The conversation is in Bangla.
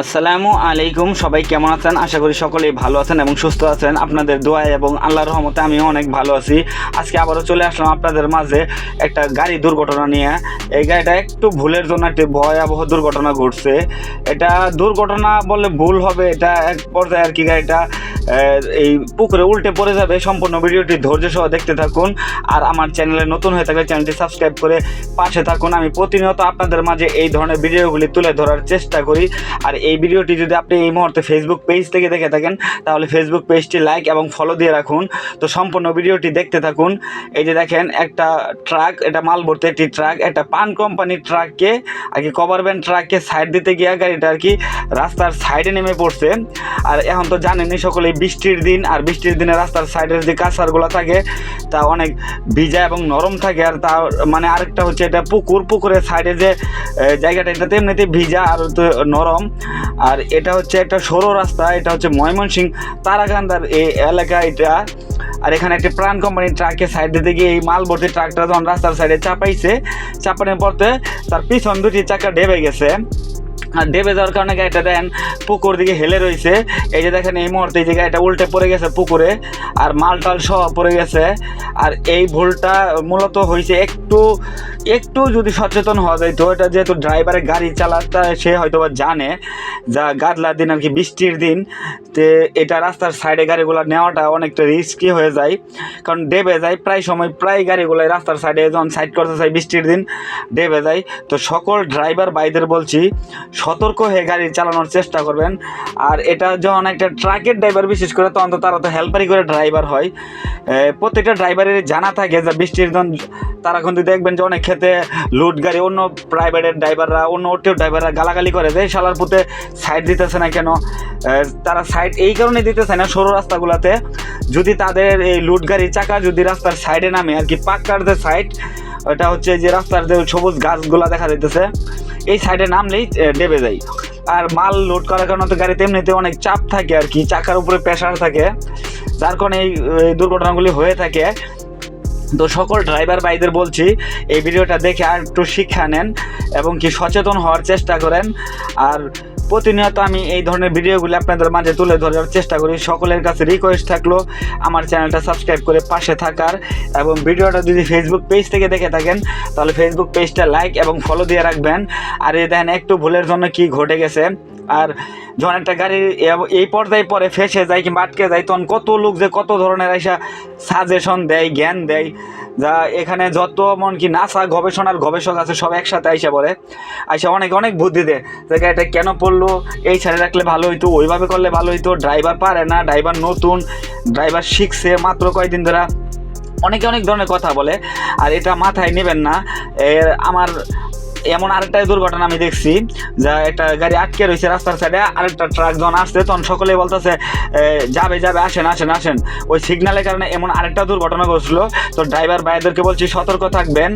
আসসালামু আলাইকুম, সবাই কেমন আছেন? আশা করি সকলেই ভালো আছেন এবং সুস্থ আছেন। আপনাদের দোয়া এবং আল্লাহর রহমতে আমি অনেক ভালো আছি। আজকে আবারও চলে আসলাম আপনাদের মাঝে একটা গাড়ি দুর্ঘটনা নিয়ে। এই গাড়িটা একটু ভুলের জন্য একটি ভয়াবহ দুর্ঘটনা ঘটছে। এটা দুর্ঘটনা বললে ভুল হবে, এটা এক পর্যায়ে আর কি গাড়িটা এই পুকুরে উল্টে পড়ে যাবে। সম্পূর্ণ ভিডিওটি ধৈর্য সহ দেখতে থাকুন। আর আমার চ্যানেলে নতুন হয়ে থাকলে চ্যানেলটি সাবস্ক্রাইব করে পাশে থাকুন। আমি প্রতিনিয়ত আপনাদের মাঝে এই ধরনের ভিডিওগুলি তুলে ধরার চেষ্টা করি। আর এই ভিডিওটি যদি আপনি এই মুহূর্তে ফেসবুক পেজ থেকে দেখে থাকেন, তাহলে ফেসবুক পেজটি লাইক এবং ফলো দিয়ে রাখুন। তো সম্পূর্ণ ভিডিওটি দেখতে থাকুন। এই যে দেখেন, একটা ট্রাক এটা মাল ভর্তি একটি ট্রাক একটা পান কোম্পানির ট্রাককে আর কি কভার ভ্যান ট্রাককে সাইড দিতে গিয়ে গাড়িটা আর কি রাস্তার সাইডে নেমে পড়ছে। আর এখন তো জানেনই সকলেই বৃষ্টির দিন, আর বৃষ্টির দিনে রাস্তার সাইডের যে কাঁচারগুলো থাকে তা অনেক ভিজা এবং নরম থাকে আর তা মানে আরেকটা হচ্ছে এটা পুকুর, পুকুরের সাইডে যে জায়গাটা, এটা তো এমনিতে ভিজা আর তো নরম। আর এটা হচ্ছে একটা সরু রাস্তা, এটা হচ্ছে ময়মনসিং তারাকান্দার এই এলাকা এটা। আর এখানে একটি প্রাণ কোম্পানির ট্রাককে সাইড দিতে গিয়ে এই মাল ভর্তি ট্রাকটা যখন রাস্তার সাইডে চাপাইছে, চাপানোর পরতে তার পিছন দুটি চাকা ডেবে গেছে। ডেবে যাওয়ার কারণে গাড়িটা দেন পুকুর দিকে হেলে রয়েছে। এই যে দেখেন, এই মুহূর্তে এই যে গাড়িটা উল্টে পড়ে গেছে পুকুরে আর মাল টাল সহ পড়ে গেছে। আর এই ভুলটা মূলত হয়েছে একটু একটু যদি সচেতন হওয়া যায়, তো এটা যেহেতু ড্রাইভারের গাড়ি চালাতে সে হয়তো বা জানে যা গাদলার দিন আর কি বৃষ্টির দিন, তে এটা রাস্তার সাইডে গাড়িগুলো নেওয়াটা অনেকটা রিস্কি হয়ে যায়। কারণ ডেবে যায়, প্রায় সময় প্রায় গাড়িগুলো রাস্তার সাইডে যখন সাইড করতে চাই বৃষ্টির দিন ডেবে যায়। তো সকল ড্রাইভার বাইদের বলছি সতর্ক হয়ে গাড়ি চালানোর চেষ্টা করবেন। আর এটা যখন একটা ট্রাকের ড্রাইভার বিশেষ করে তখন তো তারা তো হেল্পারি করে ড্রাইভার হয়। প্রত্যেকটা ড্রাইভারের জানা থাকে যে বৃষ্টির দিন তারা কিন্তু দেখবেন যে অনেক ক্ষেত্রে লুট গাড়ি অন্য প্রাইভেটের ড্রাইভাররা অন্য অটোর ড্রাইভাররা গালাগালি করে যে শালার পুঁতে সাইড দিতেছে না কেন? তারা সাইড এই কারণে দিতেছে না সরু রাস্তাগুলোতে। যদি তাদের এই লুট গাড়ির চাকা যদি রাস্তার সাইডে নামে আর কি পাক্কার যে সাইড ওটা হচ্ছে যে রাস্তার যে সবুজ গাছগুলা দেখা যাইতেছে এই সাইডে নামলেই এ, ডেবে যায়। আর মাল লোড করার কারণে তো গাড়িতে এমনিতে অনেক চাপ থাকে আর কি, চাকার উপরে প্রেশার থাকে। যার কারণে এই দুর্ঘটনাগুলি হয়ে থাকে। তো সকল ড্রাইভার ভাইদের বলছি, এই ভিডিওটা দেখে আর একটু শিক্ষা নেন এবং কি সচেতন হওয়ার চেষ্টা করেন। আর প্রতিনিয়ত আমি এই ধরনের ভিডিওগুলি আপনাদের মাঝে তুলে ধরার চেষ্টা করি। সকলের কাছে রিকোয়েস্ট থাকল, আমার চ্যানেলটা সাবস্ক্রাইব করে পাশে থাকার এবং ভিডিওটা যদি ফেসবুক পেজ থেকে দেখে থাকেন, তাহলে ফেসবুক পেজটা লাইক এবং ফলো দিয়ে রাখবেন। আর এই দেখেন, একটু ভুলের জন্য কি ঘটে গেছে। আর যখন একটা গাড়ি এই পর্যায়ে পরে ফেসে যায় কিংবা আটকে যায়, তখন কত লোক যে কত ধরনের আইসা সাজেশন দেয়, জ্ঞান দেয়। যা এখানে যত মন কি নাসা গবেষণার গবেষক আছে সব একসাথে আইসা বলে। আইসা অনেক অনেক বুদ্ধি দেয় যে এটা কেন পড়ল? এই ছেড়ে রাখলে ভালো হইতো, ওইভাবে করলে ভালো হইতো। ড্রাইভার পারে না, ড্রাইভার নতুন, ড্রাইভার শিখছে মাত্র কয়েকদিন ধরা। অনেকে অনেক ধরনের কথা বলে, আর এটা মাথায় নেবেন না। এর আমার এমন আরেকটা দুর্ঘটনা আমি দেখছি, যা একটা গাড়ি আটকে রয়েছে রাস্তার সাইডে আরেকটা ট্রাক যখন আসছে, তখন সকলেই বলতেছে যাবে যাবে, আসেন আসেন আসেন। ওই সিগন্যালের কারণে এমন আরেকটা দুর্ঘটনা ঘটলো। তো ড্রাইভার ভাইদেরকে বলছি, সতর্ক থাকবেন।